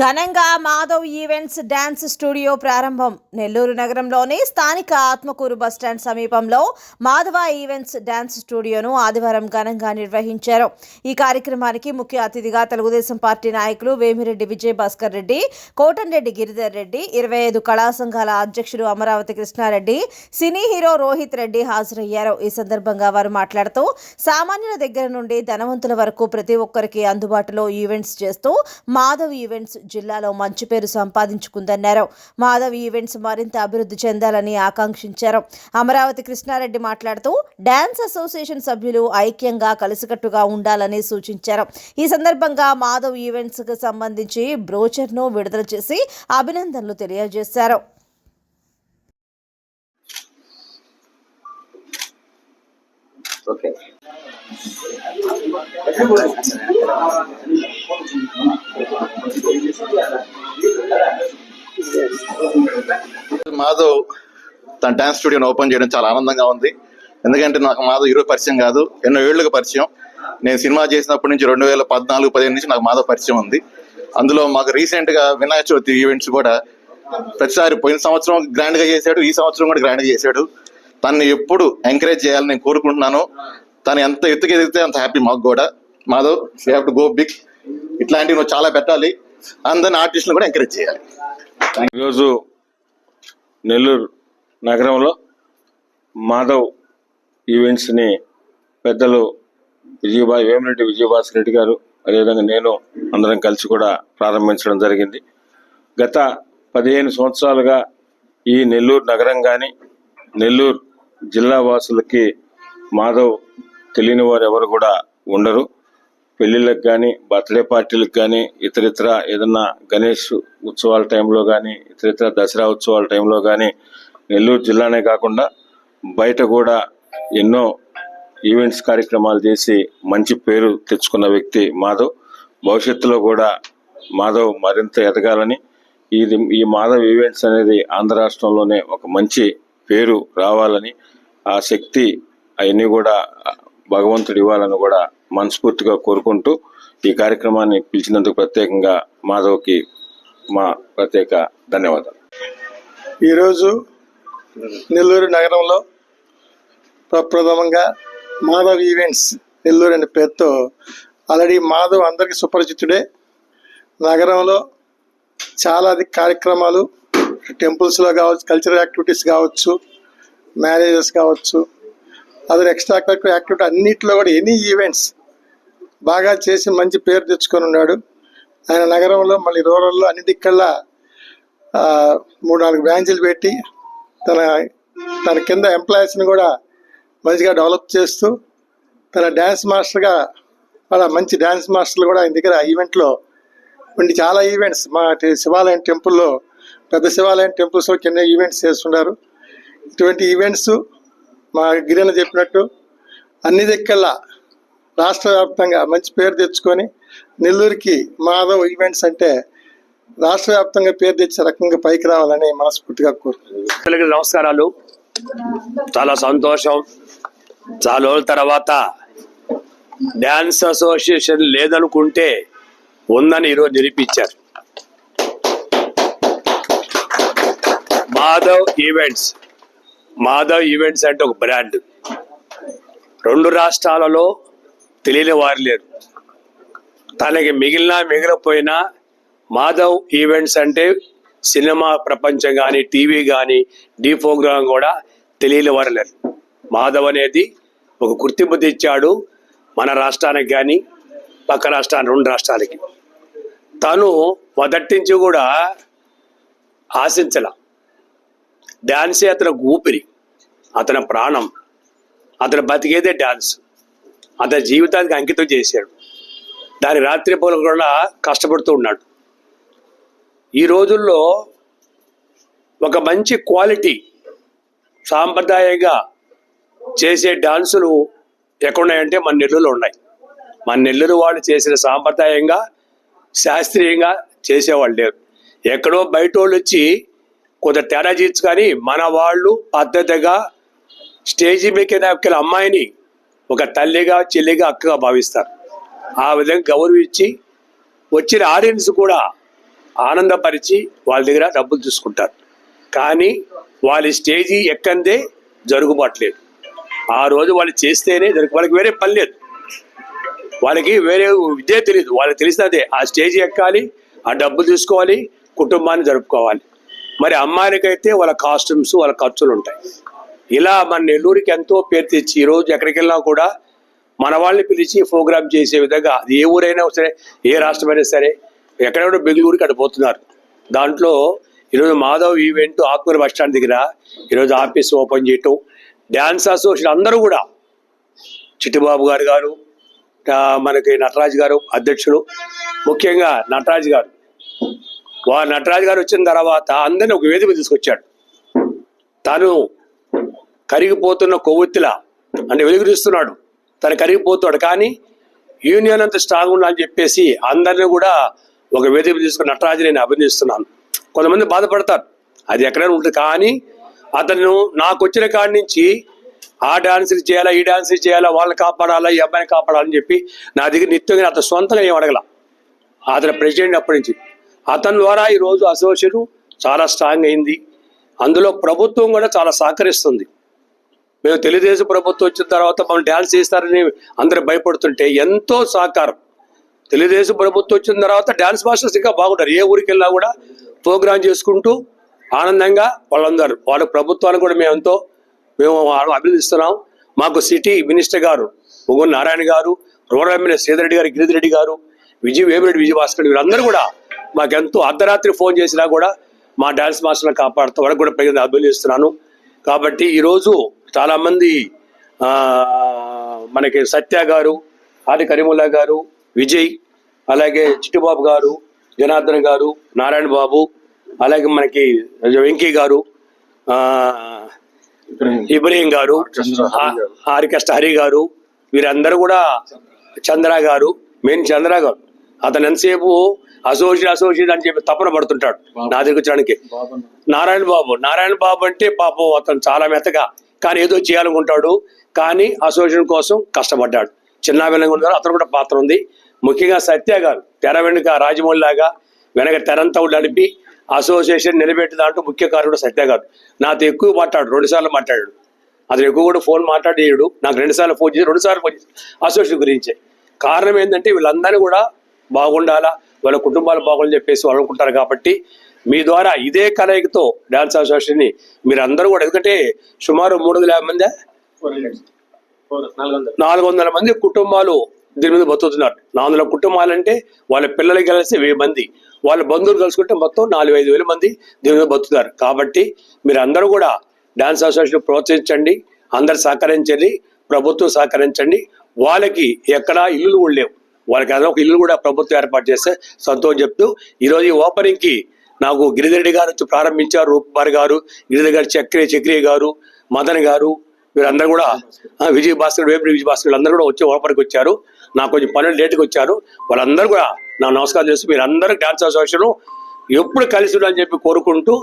ఘనంగా Madhav events dance studio ప్రారంభం. నెల్లూరు నగరంలోని స్థానిక ఆత్మకూరు బస్టాండ్ సమీపంలో మాధవ ఈవెంట్స్ డ్యాన్స్ స్టూడియోను ఆదివారం ఘనంగా నిర్వహించారు. ఈ కార్యక్రమానికి ముఖ్య అతిథిగా తెలుగుదేశం పార్టీ నాయకులు వేమిరెడ్డి విజయ్ భాస్కర్ రెడ్డి కోటంరెడ్డి గిరిధర్ రెడ్డి ఇరవై ఐదు కళా సంఘాల అధ్యక్షుడు అమరావతి కృష్ణారెడ్డి సినీ హీరో రోహిత్ రెడ్డి హాజరయ్యారు. ఈ సందర్భంగా వారు మాట్లాడుతూ సామాన్యుల దగ్గర నుండి ధనవంతుల వరకు ప్రతి ఒక్కరికి అందుబాటులో ఈవెంట్స్ చేస్తూ మాధవ్ ఈవెంట్స్ జిల్లాలో మంచి పేరు సంపాదించుకుందన్నారు. మాధవ్ ఈవెంట్స్ మరింత అభివృద్ధి చెందాలని ఆకాంక్షించారు. అమరావతి కృష్ణారెడ్డి మాట్లాడుతూ డ్యాన్స్ అసోసియేషన్ సభ్యులు ఐక్యంగా కలిసికట్టుగా ఉండాలని సూచించారు. ఈ సందర్భంగా మాధవ్ ఈవెంట్స్కు సంబంధించి బ్రోచర్ను విడుదల చేసి అభినందనలు తెలియజేశారు. ఓకే. మాధవ్ తన డాన్స్ స్టూడియోని ఓపెన్ చేయడం చాలా ఆనందంగా ఉంది. ఎందుకంటే నాకు మాధవ్ ఈరోజు పరిచయం కాదు ఎన్నో ఏళ్ళుగా పరిచయం. నేను సినిమా చేసినప్పటి నుంచి రెండు వేల పద్నాలుగు పదిహేను నుంచి నాకు మాధవ్ పరిచయం ఉంది. అందులో మాకు రీసెంట్గా వినాయక చవితి ఈవెంట్స్ కూడా ప్రతిసారి పోయిన సంవత్సరం గ్రాండ్గా చేశాడు ఈ సంవత్సరం కూడా గ్రాండ్ చేశాడు. తనని ఎప్పుడు ఎంకరేజ్ చేయాలని నేను కోరుకుంటున్నాను. తను ఎంత ఎత్తుకు ఎదిగితే అంత హ్యాపీ మాకు కూడా. Madhav you have to go big ఇట్లాంటివి నువ్వు చాలా పెట్టాలి. అందరిని ఆర్టిస్టులు కూడా ఎంకరేజ్ చేయాలి. ఈరోజు నెల్లూరు నగరంలో మాధవ్ ఈవెంట్స్ని పెద్దలు విజయభా వేమిరెడ్డి విజయభాస్కర్ రెడ్డి గారు అదేవిధంగా నేను అందరం కలిసి కూడా ప్రారంభించడం జరిగింది. గత పదిహేను సంవత్సరాలుగా ఈ నెల్లూరు నగరం కానీ నెల్లూరు జిల్లా వాసులకి మాధవ్ తెలియని వారు ఎవరు కూడా ఉండరు. పెళ్ళిళ్ళకి కానీ బర్త్డే పార్టీలకు కానీ ఇతరితర ఏదన్నా గణేష్ ఉత్సవాల టైంలో కానీ ఇతరితర దసరా ఉత్సవాల టైంలో కానీ నెల్లూరు జిల్లానే కాకుండా బయట కూడా ఎన్నో ఈవెంట్స్ కార్యక్రమాలు చేసి మంచి పేరు తెచ్చుకున్న వ్యక్తి మాధవ్. భవిష్యత్తులో కూడా మాధవ్ మరింత ఎదగాలని ఇది ఈ మాధవ్ ఈవెంట్స్ అనేది ఆంధ్ర రాష్ట్రంలోనే ఒక మంచి పేరు రావాలని ఆ శక్తి అవన్నీ కూడా భగవంతుడు ఇవ్వాలని కూడా మనస్ఫూర్తిగా కోరుకుంటూ ఈ కార్యక్రమాన్ని పిలిచినందుకు ప్రత్యేకంగా మాధవ్కి మా ప్రత్యేక ధన్యవాదాలు. ఈరోజు నెల్లూరు నగరంలో ప్రప్రథమంగా మాధవ్ ఈవెంట్స్ నెల్లూరు అనే పేరుతో ఆల్రెడీ మాధవ్ అందరికీ సుపరిచితుడే. నగరంలో చాలా కార్యక్రమాలు టెంపుల్స్లో కావచ్చు కల్చరల్ యాక్టివిటీస్ కావచ్చు మ్యారేజెస్ కావచ్చు అదర్ ఎక్స్ట్రా కరిక్యులర్ యాక్టివిటీ అన్నింటిలో కూడా ఎనీ ఈవెంట్స్ బాగా చేసి మంచి పేరు తెచ్చుకొని ఉన్నాడు. ఆయన నగరంలో మళ్ళీ రూరల్లో అన్నిటికల్లా దిక్కల్లా మూడు నాలుగు బ్రాంచీలు పెట్టి తన తన కింద ఎంప్లాయీస్ని కూడా మంచిగా డెవలప్ చేస్తూ తన డ్యాన్స్ మాస్టర్గా వాళ్ళ మంచి డ్యాన్స్ మాస్టర్లు కూడా ఆయన దగ్గర ఈవెంట్లో ఉండి చాలా ఈవెంట్స్ మా శివాలయం టెంపుల్లో పెద్ద శివాలయం టెంపుల్స్లో కింద ఈవెంట్స్ చేస్తున్నారు ఇటువంటి ఈవెంట్స్ మా గిరిన చెప్పినట్టు అన్ని దిక్కల్లా రాష్ట్ర వ్యాప్తంగా మంచి పేరు తెచ్చుకొని నెల్లూరుకి మాధవ్ ఈవెంట్స్ అంటే రాష్ట్ర వ్యాప్తంగా పేరు తెచ్చే రకంగా పైకి రావాలని మనస్ఫూర్తిగా కోరుకుంటున్నాను. నమస్కారాలు. చాలా సంతోషం. చాలా రోజుల తర్వాత డ్యాన్స్ అసోసియేషన్ లేదనుకుంటే ఉందని ఈరోజు నిరూపించారు. మాధవ్ ఈవెంట్స్. మాధవ్ ఈవెంట్స్ అంటే ఒక బ్రాండ్. రెండు రాష్ట్రాలలో తెలియని వారు లేరు. తనకి మిగిలినా మిగిలిపోయినా మాధవ్ ఈవెంట్స్ అంటే సినిమా ప్రపంచం కానీ టీవీ కానీ డీ ప్రోగ్రామ్ కూడా తెలియని వారు లేరు. మాధవ్ అనేది ఒక గుర్తింపు తెచ్చాడు మన రాష్ట్రానికి కానీ పక్క రాష్ట్రానికి రెండు రాష్ట్రాలకి. తను మొదటించి కూడా ఆశించల. డ్యాన్సే అతని ఊపిరి అతని ప్రాణం అతను బతికేదే డ్యాన్స్ అతని జీవితానికి అంకితం చేశాడు. దాని రాత్రి పూల కూడా కష్టపడుతూ ఉన్నాడు. ఈ రోజుల్లో ఒక మంచి క్వాలిటీ సాంప్రదాయంగా చేసే డాన్సులు ఎక్కడున్నాయంటే మన నెల్లూరులో ఉన్నాయి. మన నెల్లూరు వాళ్ళు చేసిన సాంప్రదాయంగా శాస్త్రీయంగా చేసేవాళ్ళు లేరు. ఎక్కడో బయట వాళ్ళు వచ్చి కొంత తేడా చేయొచ్చు కానీ మన వాళ్ళు పద్ధతిగా స్టేజీ మీదకి అమ్మాయిని ఒక తల్లిగా చెల్లిగా అక్కగా భావిస్తారు. ఆ విధంగా గౌరవించి వచ్చిన ఆడియన్స్ కూడా ఆనందపరిచి వాళ్ళ దగ్గర డబ్బులు తీసుకుంటారు. కానీ వాళ్ళ స్టేజీ ఎక్కందే జరుగుబాట్లేదు. ఆ రోజు వాళ్ళు చేస్తేనే జరుగు వాళ్ళకి వేరే పని లేదు. వాళ్ళకి వేరే విద్య తెలియదు వాళ్ళకి తెలిసినదే ఆ స్టేజ్ ఎక్కాలి ఆ డబ్బులు తీసుకోవాలి కుటుంబాన్ని జరుపుకోవాలి. మరి అమ్మాయిలకైతే వాళ్ళ కాస్ట్యూమ్స్ వాళ్ళ ఖర్చులు ఉంటాయి. ఇలా మన నెల్లూరుకి ఎంతో పేరు తెచ్చి ఈరోజు ఎక్కడికి వెళ్ళినా కూడా మన వాళ్ళని పిలిచి ప్రోగ్రామ్ చేసే విధంగా అది ఏ ఊరైనా సరే ఏ రాష్ట్రమైనా సరే ఎక్కడెక్కడ బెంగళూరుకి అటు పోతున్నారు. దాంట్లో ఈరోజు Madhav event Atmuru bus stand దగ్గర ఈరోజు ఆఫీస్ ఓపెన్ చేయటం డ్యాన్స్ అసోసియేషన్ అందరూ కూడా చిట్టిబాబు గారు గారు మనకి నటరాజు గారు అధ్యక్షుడు ముఖ్యంగా నటరాజు గారు. వారు నటరాజు గారు వచ్చిన తర్వాత అందరిని ఒక వేదిక తీసుకొచ్చాడు. తను కరిగిపోతున్న కొవ్వొత్తిలా అంటే వెలుగురిస్తున్నాడు తను కరిగిపోతాడు కానీ యూనియన్ అంత స్ట్రాంగ్ ఉండాలని చెప్పేసి అందరిని కూడా ఒక వేదిక తీసుకుని నటరాజు నేను అభినందిస్తున్నాను. కొంతమంది బాధపడతారు. అది ఎక్కడైనా ఉంటుంది. కానీ అతను నాకు వచ్చిన కాడి నుంచి ఆ డాన్స్ చేయాలా ఈ డాన్స్ చేయాలా వాళ్ళని కాపాడాలా ఈ అబ్బాయిని కాపాడాలని చెప్పి నా దగ్గర నిత్యంగా అతను సొంతంగా ఏం అడగల. అతను ప్రెసిడెంట్ అప్పటి నుంచి. అతని ద్వారా ఈరోజు అసోసియేషన్ చాలా స్ట్రాంగ్ అయింది. అందులో ప్రభుత్వం కూడా చాలా సహకరిస్తుంది. మేము తెలుగుదేశం ప్రభుత్వం వచ్చిన తర్వాత మనం డ్యాన్స్ చేస్తారని అందరూ భయపడుతుంటే ఎంతో సహకారం. తెలుగుదేశం ప్రభుత్వం వచ్చిన తర్వాత డ్యాన్స్ మాస్టర్స్ ఇంకా బాగుంటారు. ఏ ఊరికి వెళ్ళినా కూడా ప్రోగ్రామ్ చేసుకుంటూ ఆనందంగా వాళ్ళందరూ వాళ్ళ ప్రభుత్వాన్ని కూడా మేము ఎంతో మేము అభినందిస్తున్నాం. మాకు సిటీ మినిస్టర్ గారు పొంగూరు నారాయణ గారు రూరల్ ఎమ్మెల్యే సీధరెడ్డి గారు గిరిధిరెడ్డి గారు విజయ్ వేమిరెడ్డి విజయభాస్కర్ వీళ్ళందరూ కూడా మాకెంతో అర్ధరాత్రి ఫోన్ చేసినా కూడా మా డాన్స్ మాస్టర్ని కాపాడుతూ వాళ్ళకి కూడా ప్రజలు అభినందిస్తున్నాను. కాబట్టి ఈరోజు చాలామంది ఆ, మనకి సత్య గారు ఆది కరీముల్లా గారు విజయ్ అలాగే చిట్టుబాబు గారు జనార్దన్ గారు నారాయణ బాబు అలాగే మనకి వెంకీ గారు ఆ, ఇబ్రహీం గారు ఆ- ఆరికష్ట హరి గారు. వీరందరూ కూడా చంద్ర గారు మెయిన్ చంద్ర గారు. అతను ఎంతసేపు అసోసియేట్ అసోసియేట్ అని చెప్పి తపన పడుతుంటాడు నా దగ్గర నారాయణ బాబు నారాయణ బాబు అంటే పాపం అతను చాలా మెత్తగా. కానీ ఏదో చేయాలనుకుంటాడు కానీ అసోసియేషన్ కోసం కష్టపడ్డాడు. చిన్న విలంగా ఉన్నారు అతను కూడా పాత్ర ఉంది. ముఖ్యంగా సత్య గారు తెర వెనుక రాజమౌళి లాగా వెనక తెరంతా నడిపి అసోసియేషన్ నిలబెట్టి దాంట్లో ముఖ్య కారుడు సత్య గారు. నాతో ఎక్కువ మాట్లాడు రెండు సార్లు మాట్లాడాడు. అతను ఎక్కువ కూడా ఫోన్ మాట్లాడేయడు. నాకు రెండు సార్లు ఫోన్ చేసి రెండు సార్లు ఫోన్ చేసి అసోసియేషన్ గురించే. కారణం ఏంటంటే వీళ్ళందరూ కూడా బాగుండాలా? వాళ్ళ కుటుంబాలు బాగుండాలని చెప్పేసి వాళ్ళు అనుకుంటారు కాబట్టి మీ ద్వారా ఇదే కలయికతో డాన్స్ అసోసియేషన్ని మీరు అందరూ కూడా ఎందుకంటే సుమారు మూడు వందల యాభై మంది? నాలుగు వందల మంది కుటుంబాలు దీని మీద బతుకుతున్నారు. నాలుగు వందల కుటుంబాలు అంటే వాళ్ళ పిల్లలకి కలిసి వెయ్యి మంది వాళ్ళ బంధువులు కలుసుకుంటే మొత్తం నాలుగు ఐదు వేల మంది దీని మీద బతుకుతారు కాబట్టి మీరు అందరూ కూడా డాన్స్ అసోసియేషన్ ప్రోత్సహించండి అందరు సహకరించండి ప్రభుత్వం సహకరించండి. వాళ్ళకి ఎక్కడా ఇల్లులు కూడా లేవు. వాళ్ళకి అదొక ఇల్లు కూడా ప్రభుత్వం ఏర్పాటు చేస్తే సంతోషం చెప్తూ ఈరోజు ఈ ఓపెనింగ్కి నాకు గిరిధరెడ్డి గారు వచ్చి ప్రారంభించారు రూపారి గారు గిరిధర్ గారు చక్రి చక్రియ గారు మదన్ గారు వీరందరూ కూడా విజయ భాస్కర్ వేపుడి విజయ భాస్కర్ వీళ్ళందరూ కూడా వచ్చి ఓపరికి వచ్చారు. నాకు కొంచెం పనులు లేట్కి వచ్చారు. వాళ్ళందరూ కూడా నా నమస్కారం చేస్తూ మీరందరూ అందరూ డాన్స్ అసోసియేషన్ ఎప్పుడు కలిసి అని చెప్పి కోరుకుంటూ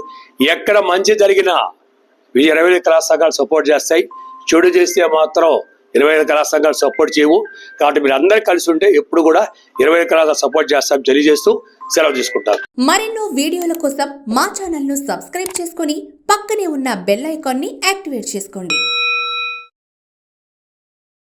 ఎక్కడ మంచి జరిగినా విజయ ఇరవై కళాశాఖలు సపోర్ట్ చేస్తాయి. చెడు చేస్తే మాత్రం ఇరవై ఐదు కళా సంఘాలు సపోర్ట్ చేయవు. కాబట్టి మీరు అందరు కలిసి ఉంటే ఎప్పుడు కూడా ఇరవై ఐదు కళా సపోర్ట్ చేస్తాం తెలియజేస్తూ సెలవు తీసుకుంటారు మరెన్నో వీడియోల కోసం మా ఛానల్ను సబ్స్క్రైబ్ చేసుకొని పక్కనే ఉన్న బెల్ ఐకాన్ని యాక్టివేట్ చేసుకోండి.